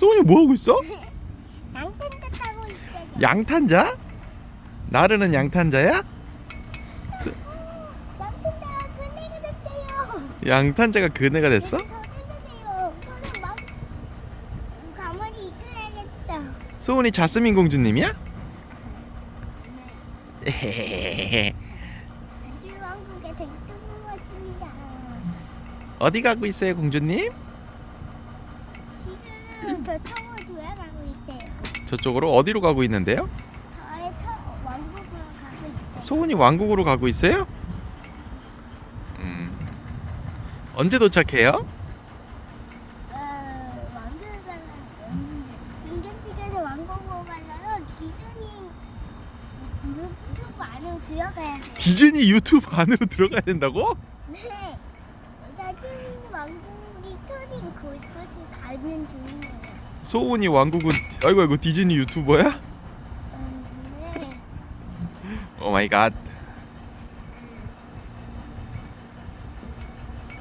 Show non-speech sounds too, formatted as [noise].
소은이 뭐 하고 있어? [laughs] 양탄자 타고 있어요. 양탄자? 나르는 양탄자야? 양탄자가 그네가 됐어요. 양탄자가 그네가 됐어? 저래주세요. 저는 막 가만히 있어야겠다. 소은이 자스민 공주님이야? 에헤헤헤헤. [laughs] 아주 왕국에 대통령 같습니다. 어디 가고 있어요 공주님? 저 있어요. 저쪽으로 어디로 가고 있는데요? 저의 터 왕국으로 가고 있어요. 소은이 왕국으로 가고 있어요? 음. 언제 도착해요? 어, 왕국을 가려면 인간지에서 왕국으로 가려면 기준이 유튜브 안으로 들어가야 돼요. 디즈니 유튜브 안으로 들어가야 된다고? 네. 나중에 왕국이 터진 그곳을 가는 중이에요. 소은이 왕국은 아이고 아이고 디즈니 유튜버야? 음, 네. 오 마이 갓